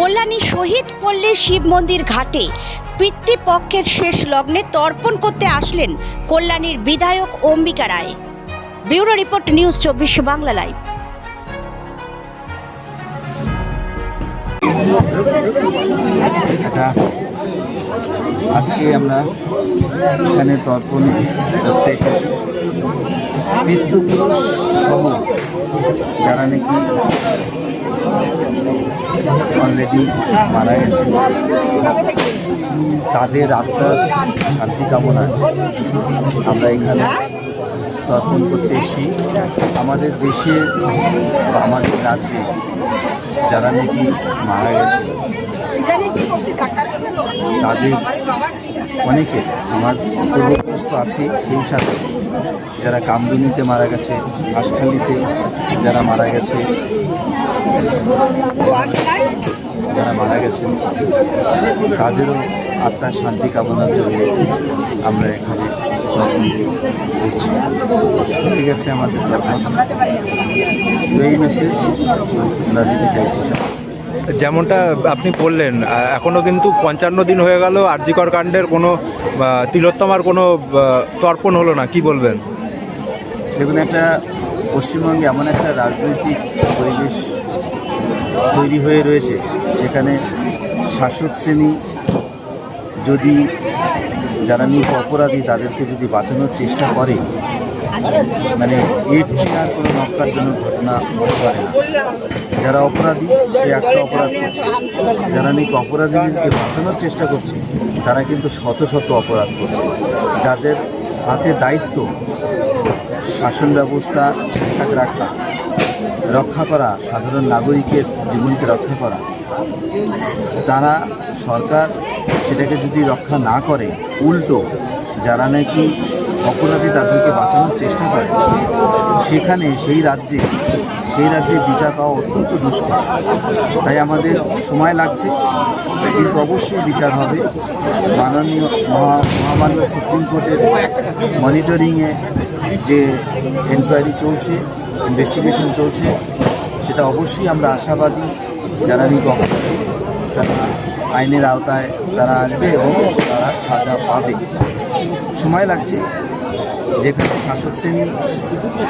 কল্যাণী শহীদ পল্লী শিব মন্দির ঘাটে। পিতৃপক্ষের শেষ লগ্নে তর্পণ করতে আসলেন কল্যাণীর বিধায়ক Ambika Roy. Bureau report news চব্বিশ বাংলা লাইভ। আজকে আমরা এখানে তর্পণ করতে এসেছি। পিতৃপুরুষ সহ যারা নাকি অলরেডি মারা গেছে। তাদের আত্মার শান্তি কামনায় আমরা এখানে তর্পণ করতে এসেছি। আমাদের দেশে আমাদের রাজ্যে যারা নাকি মারা গেছে তাদের অনেকে আমার পূর্বগ্রস্ত আছে সেই সাথে যারা কামদুনিতে মারা গেছে হাঁসখালিতে যারা মারা গেছে যারা মারা গেছে তাদেরও আত্মার শান্তি কামনার জন্য আমরা এখানে ঠিক আছে আমাদের এই মেসেজ আমরা দিতে চাইছি যেমনটা আপনি বললেন আহ, এখনও কিন্তু পঞ্চান্ন দিন হয়ে গেল আরজিকর কাণ্ডের কোনো তিলোত্তমার কোনো তর্পণ হলো না কি বলবেন? দেখুন একটা পশ্চিমবঙ্গে এমন একটা রাজনৈতিক পরিবেশ তৈরি হয়ে রয়েছে যেখানে শাসক শ্রেণি যদি যারা নিয়ে অপরাধী তাদেরকে যদি বাঁচানোর চেষ্টা করে মানে এর চেয়ে কোনো নক্কারজনক ঘটনা হতে পারে না। যারা অপরাধী সে একটা অপরাধ করছে। যারা নাকি অপরাধীদেরকে বাঁচানোর চেষ্টা করছে, তারা কিন্তু শত শত অপরাধ করছে। যাদের হাতে দায়িত্ব, শাসন ব্যবস্থা, ঠিকঠাক রাখা, রক্ষা করা, সাধারণ নাগরিকের জীবনকে রক্ষা করা, তারা সরকার সেটাকে যদি রক্ষা না করে, উল্টো যারা নাকি অপরাধী তাদেরকে বাঁচানোর চেষ্টা করে, সেখানে সেই রাজ্যে সেই রাজ্যে বিচার পাওয়া অত্যন্ত দুষ্কর। তাই আমাদের সময় লাগছে, কিন্তু অবশ্যই বিচার হবে। মাননীয় মহা, মহামান্য সুপ্রিম কোর্টের মনিটরিংয়ে যে এনকোয়ারি চলছে ইনভেস্টিগেশন চলছে, সেটা অবশ্যই আমরা আশাবাদী যারা তারা আইনের আওতায় তারা আসবে এবং তারা সাজা পাবে। সময় লাগছে। যেখানে শাসক শ্রেণি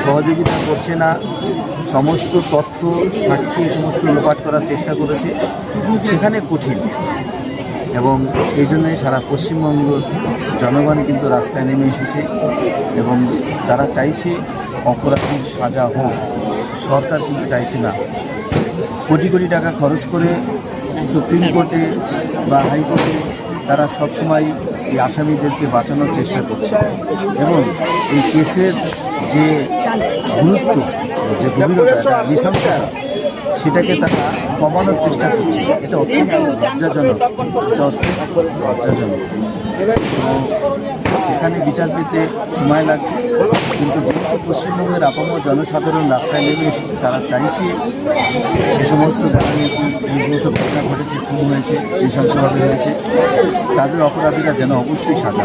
সহযোগিতা করছে না, সমস্ত তথ্য, সাক্ষী, সমস্ত লোপাট করার চেষ্টা করেছে, সেখানে কঠিন। এবং সেই জন্যই সারা পশ্চিমবঙ্গ জনগণ কিন্তু রাস্তায় নেমে এসেছে এবং তারা চাইছে অপরাধীর সাজা হোক। সরকার কিন্তু চাইছে না। কোটি কোটি টাকা খরচ করে সুপ্রিম কোর্টে বা হাইকোর্টে তারা সবসময় এই আসামিদেরকে বাঁচানোর চেষ্টা করছে। এবং এই কেসের যে গুরুত্ব, যে গভীরতা নিশংসা সেটাকে তারা কমানোর চেষ্টা করছে। এটা অত্যন্ত লজ্জাজনক। এটা অত্যন্ত লজ্জাজনক। সেখানে বিচার পেতে সময় লাগছে। কিন্তু যেহেতু পশ্চিমবঙ্গের আপামর জনসাধারণ রাস্তায় নেমে এসেছে, তারা চাইছে যে সমস্ত যারা এই সমস্ত ঘটনা ঘটেছে, খুন হয়েছে নৃশংসভাবে হয়েছে, তাদের অপরাধীরা যেন অবশ্যই সাজা